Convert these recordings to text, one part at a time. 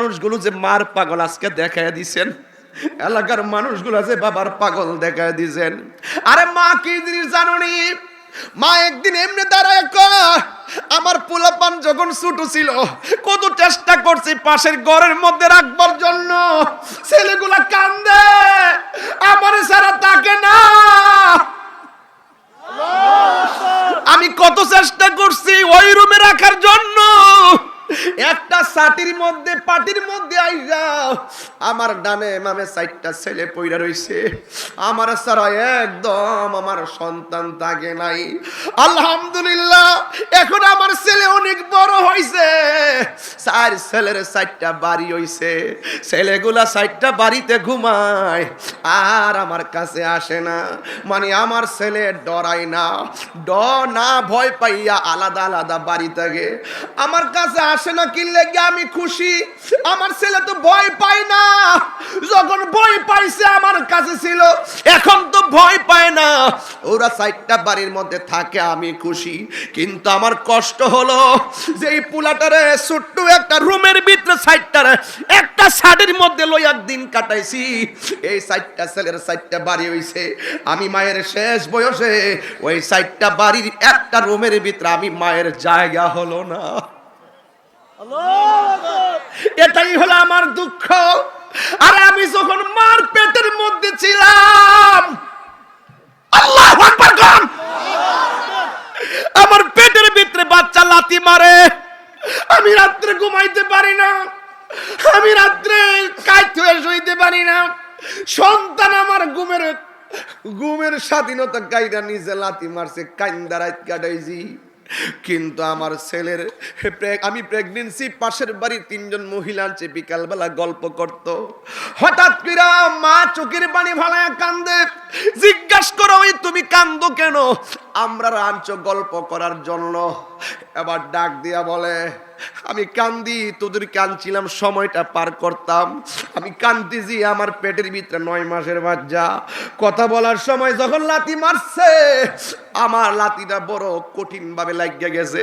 মানুষগুলো যে মার পাগল আজকে দেখায় দিছেন, এলাকার মানুষগুলো যে বাবার পাগল দেখায় দিছেন। আরে মা, কি জিনিস জানুনি? মা একদিন এমনি দাঁড়ায় কয়, আমার পোলাপান যখন ছোট ছিল, কত চেষ্টা করছি পাশের ঘরের মধ্যে রাখবার জন্য। ছেলেগুলা কান্দে, আমার সারা তাকে না। আমি কত চেষ্টা করছি ওই রুমে রাখার জন্য। একটা সাটির মধ্যে পাটির মধ্যে আইসা আমার ডানে মামে সাইডটা ছেলে পইরা রইছে। আমার সারা একদম আমার সন্তান থাকে নাই। আলহামদুলিল্লাহ, এখন আমার ছেলে অনেক বড় হইছে। চার ছেলের সাইডটা বাড়ি হইছে। ছেলেগুলা সাইডটা বাড়িতে ঘুমায়, আর আমার কাছে আসে না। মানে আমার ছেলে ডরাই না। ড না ভয় পাইয়া আলাদা আলাদা বাড়ি থাকে। আমার কাছে আসে না কিনলে গিয়ে আমি খুশি? আমার ছেলে তো ভয় পায় না। যখন ভয় পাইছে, আমার কাছে ছিল। এখন তো ভয় পায় না। ওরা সাইডটা বাড়ির মধ্যে থাকে, আমি খুশি। কিন্তু আমার কষ্ট হলো যে এই পুলাটারে, ছোট্ট একটা রুমের ভিতরে সাইডটারে একটা শাড়ির মধ্যে লই একদিন কাটাইছি। এই সাইডটা ছেলের সাইডটা বাড়ি হইছে। আমি মায়ের শেষ বয়সে ওই সাইডটা বাড়ির একটা রুমের ভিতরে আমি মায়ের জায়গা হলো না। এটাই হলো আমার দুঃখ। আর আমি যখন মার পেটের মধ্যে ছিলাম, আল্লাহ আমার পেটের ভিতরে বাচ্চা লাতি মারে। আমি রাত্রে ঘুমাইতে পারি না। আমি রাত্রে হয়ে শুইতে পারি না। সন্তান আমার ঘুমের ঘুমের স্বাধীনতা গাইরা নিজে লাতি মারছে, কাইন্দা রাত কাটাইছি। কিন্তু আমার ছেলের আমি প্রেগনেন্সি পাশের বাড়ির তিনজন মহিলা চেয়ে বিকালবেলা গল্প করত। হঠাৎ পীরা মা চোখের পানি ভালায় কান্দে। জিজ্ঞাস করো ওই তুমি কান্দো কেন? আমরা রাঞ্চ গল্প করার জন্য এবার ডাক দিয়া বলে আমি কান্দি, তোদের কানছিলাম সময়টা পার করতাম। আমি কান্দিছি, আমার পেটের ভিতরে নয় মাসের বাচ্চা। কথা বলার সময় যখন লাতি মারছে, আমার লাতিটা বড় কঠিন ভাবে লাগিয়ে গেছে।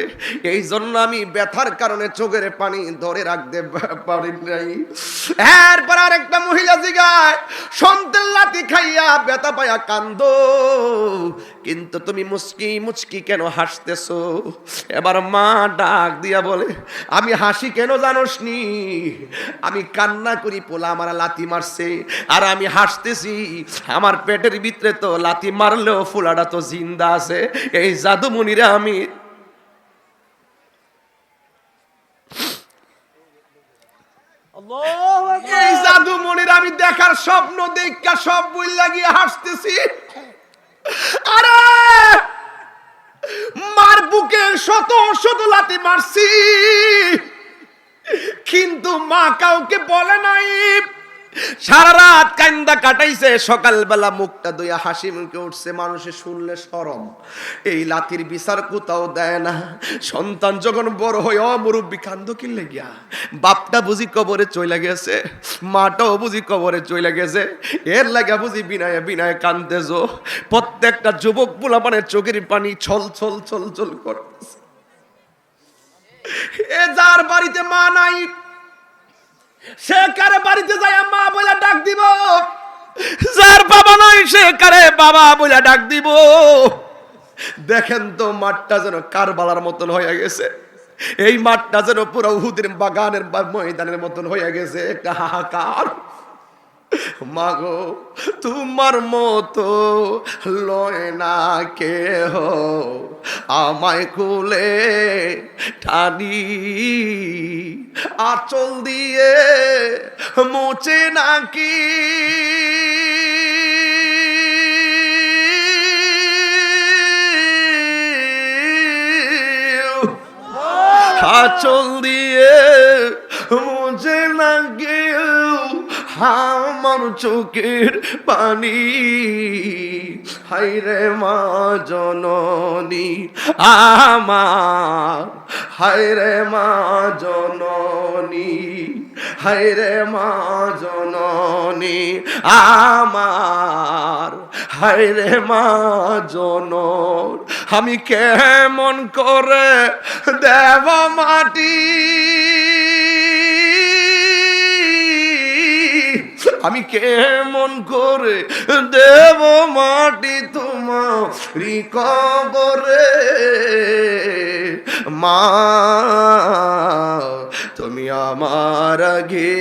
এই জন্য আমি ব্যথার কারণে চোখের পানি ধরে রাখতে পারি নাই। এরপর আরেকটা মহিলা জিগায় সন্তান লাতি খাইয়া ব্যথা পাইয়া কান্দ। কিন্তু তুমি মুচকি মুচকি কেন হাসতেছো? এবার মা ডাক দিয়া বলে আমি হাসি কেন জানোস নি আমি কান্না করি পোলা আমার লাতি মারছে আর আমি হাসতেছি আমার পেটের ভিতরে তো লাতি মারলেও ফুলাটা তো জিন্দা আছে এই জাদুমণিরে আমি। এই জাদুমণির আমি দেখার স্বপ্ন দেখা সব বই লাগিয়ে হাসতেছি আরে মার বুকে শত শত লাতি মারছি। কিন্তু মা কাউকে বলে নাই। সারা রাত কান্দা কাটাইছে, সকালবেলা মুখটা দইয়া হাসি মুখে উঠছে, মানুষে শুনলে সরম। এই লাতির বিচার কোথাও দেয় না। সন্তান যখন বড় হয় অমুরব্বী কান্দ কিনলে গিয়া বাপটা বুঝি কবরে চলে গেছে, মাটাও বুঝি কবরে চলে গেছে। এর লাগা বুঝি বিনায় বিনায় কান্দেছ প্রত্যেকটা যুবক পোলা মানে চোখের পানি ছল ছল ছল ছল করতেছে। এ যার বাড়িতে মা নাই, সে কারে বাড়িতে যায় মা বলে ডাক দিব? যার বাবা নাই, সে কারে বাবা বলে ডাক দিব? দেখেন তো মাঠটা যেন কারবালার মতন হয়ে গেছে। এই মাঠটা যেন পুরো উহুদের বাগানের ময়দানের মতন হয়ে গেছে, একটা হাহাকার। মাগো, তোমার মতো লয় না কেহ। আমায় কুলে টানি আচল দিয়ে মুছে নাকি। আচল দিয়ে মুছে নাকি। আমার চোখের পানি। হাইরে মা জননী, আমার। হাইরে মা জননী হাইরে মা জননী, আমার। হাইরে মা জনন, আমি কেমন করে দেব মাটি? আমি কেমন করে দেব মাটি তোমারি কবরে? মা, তুমি আমার আগে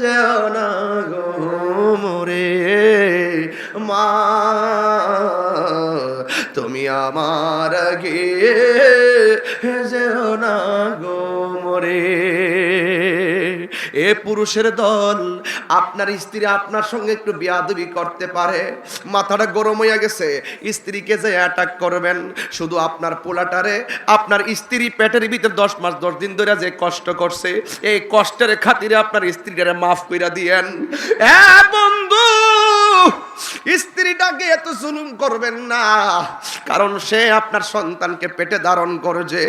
যাও না গো মোরে। মা, তুমি আমার আগে যেও না গো মরে। এ পুরুষের দল, আপনার স্ত্রী আপনার সঙ্গে একটু বিয়াদবি করতে পারে। মাথাটা গরম হয়ে গেছে, স্ত্রীকে যে অ্যাটাক করবেন, শুধু আপনার পোলাটারে, আপনার স্ত্রী পেটের ভিতরে দশ মাস, দশ দিন ধরে যে কষ্ট করছে, এই কষ্টের খাতিরে আপনার স্ত্রীটারে মাফ কইরা দিয়েন। হ্যাঁ বন্ধু স্ত্রীটাকে এত জুলুম করবেন না। কারণ সে আপনার সন্তানকে পেটে ধারণ করছে।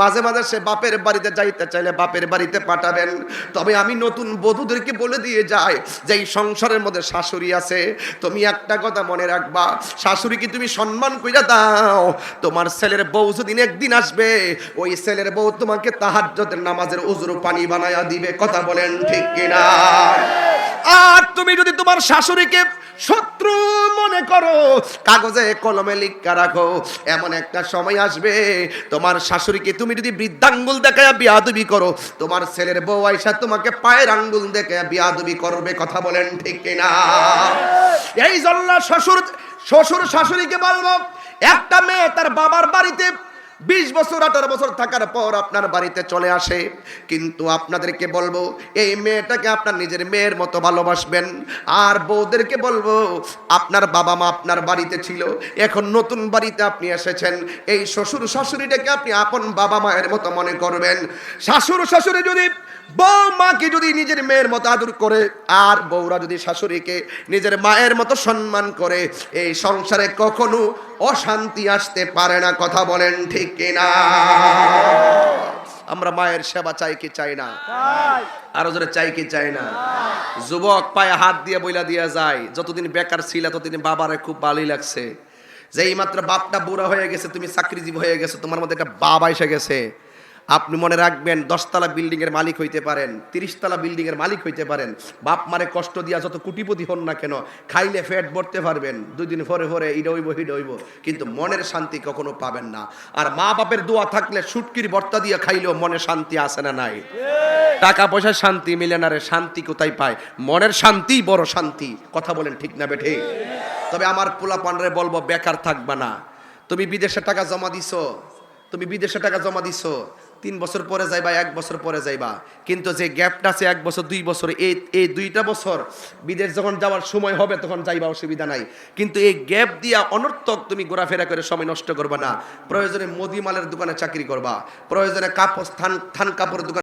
মাঝে মাঝে সে বাপের বাড়িতে যাইতে চাইলে বাপের বাড়িতে পাঠাবেন। তবে আমি নতুন বধূদেরকে বলে দিয়ে যাই যে এই সংসারের মধ্যে শাশুড়ি আছে, তুমি একটা কথা মনে রাখবা। শাশুড়িকে তুমি সম্মান কইরা দাও? তোমার ছেলের বউ যেদিন একদিন আসবে, ওই ছেলের বউ তোমাকে তাহাজ্জুদের নামাজের উজুর পানি বানায়া দিবে। কথা বলেন ঠিক কিনা? আর তুমি যদি তোমার শাশুড়িকে শত্রু মনে করো, কাগজে, কলমে লিখা রাখো, এমন একটা সময় আসবে, তোমার শাশুড়িকে তুমি যদি বৃদ্ধাঙ্গুল দেখায় বিয়াদবি করো, তোমার ছেলের বউ আইসা তোমাকে পায়ের আঙ্গুল দেখে বিয়াদবি করবে, কথা বলেন ঠিক কিনা? এই জন্য শ্বশুর শ্বশুর শাশুড়িকে বলব, একটা মেয়ে তার বাবার বাড়িতে বিশ বছর, আঠারো বছর থাকার পর আপনার বাড়িতে চলে আসে। কিন্তু আপনাদেরকে বলব, এই মেয়েটাকে আপনার নিজের মেয়ের মতো ভালোবাসবেন। আর বউদেরকে বলব, আপনার বাবা মা আপনার বাড়িতে ছিল, এখন নতুন বাড়িতে আপনি এসেছেন। এই শ্বশুর শাশুড়িটাকে আপনি আপন বাবা মায়ের মতো মনে করবেন। শাশুর শাশুড়ি যদি, বউ মাকে যদি নিজের মেয়ের মতো আদর করে, আর বউরা যদি শাশুড়িকে নিজের মায়ের মতো সম্মান করে, এই সংসারে কখনো অশান্তি আসতে পারে না কথা বলেন ঠিক কিনা? আমরা মায়ের সেবা চাই কি চাই না? আরও জোরে চাই কি চাই না? যুবক পায়ে হাত দিয়ে বইলা দিয়া যায় যতদিন বেকার ছিল ততদিন বাবার খুব ভালোই লাগছে। যে এই মাত্র বাপটা বুড়া হয়ে গেছে তুমি চাকরিজীবী হয়ে গেছো তোমার মধ্যে একটা বাবা এসে গেছে। আপনি মনে রাখবেন, দশতলা বিল্ডিং এর মালিক হইতে পারেন, তিরিশতলা বিল্ডিং এর মালিক হইতে পারেন, বাপ মারে কষ্ট দিয়া যত কুটিপতি হন না কেন, খাইলে ফ্যাট ভরতে পারবেন, দুই দিন ভরে পরে ইড হইব, হিড হইব, কিন্তু মনের শান্তি কখনো পাবেন না। আর মা বাপের দোয়া থাকলে সুটকির বর্তা দিয়ে খাইলেও মনে শান্তি আসে না নাই। টাকা পয়সার শান্তি মিলে না রে, শান্তি কোথায় পায়? মনের শান্তি বড় শান্তি, কথা বলেন ঠিক না বেঠে? তবে আমার পোলা পানরে বলব, বেকার থাকবা না। তুমি বিদেশে টাকা জমা দিছো, তুমি বিদেশে টাকা জমা দিছো তিন বছর পরে যাইবা, এক বছর পরে যাইবা। কিন্তু যে গ্যাপটা আছে এক বছর, দুই বছর, এই এই দুইটা বছর বিদেশ যখন যাওয়ার সময় হবে, তখন যাইবা অসুবিধা নাই। কিন্তু এই গ্যাপ দিয়া অনর্থক তুমি ঘোরাফেরা করে সময় নষ্ট করবা না। প্রয়োজনে মোদি মালের দোকানে চাকরি করবা। প্রয়োজনে কাপড়, থান থান কাপড়ের দোকানে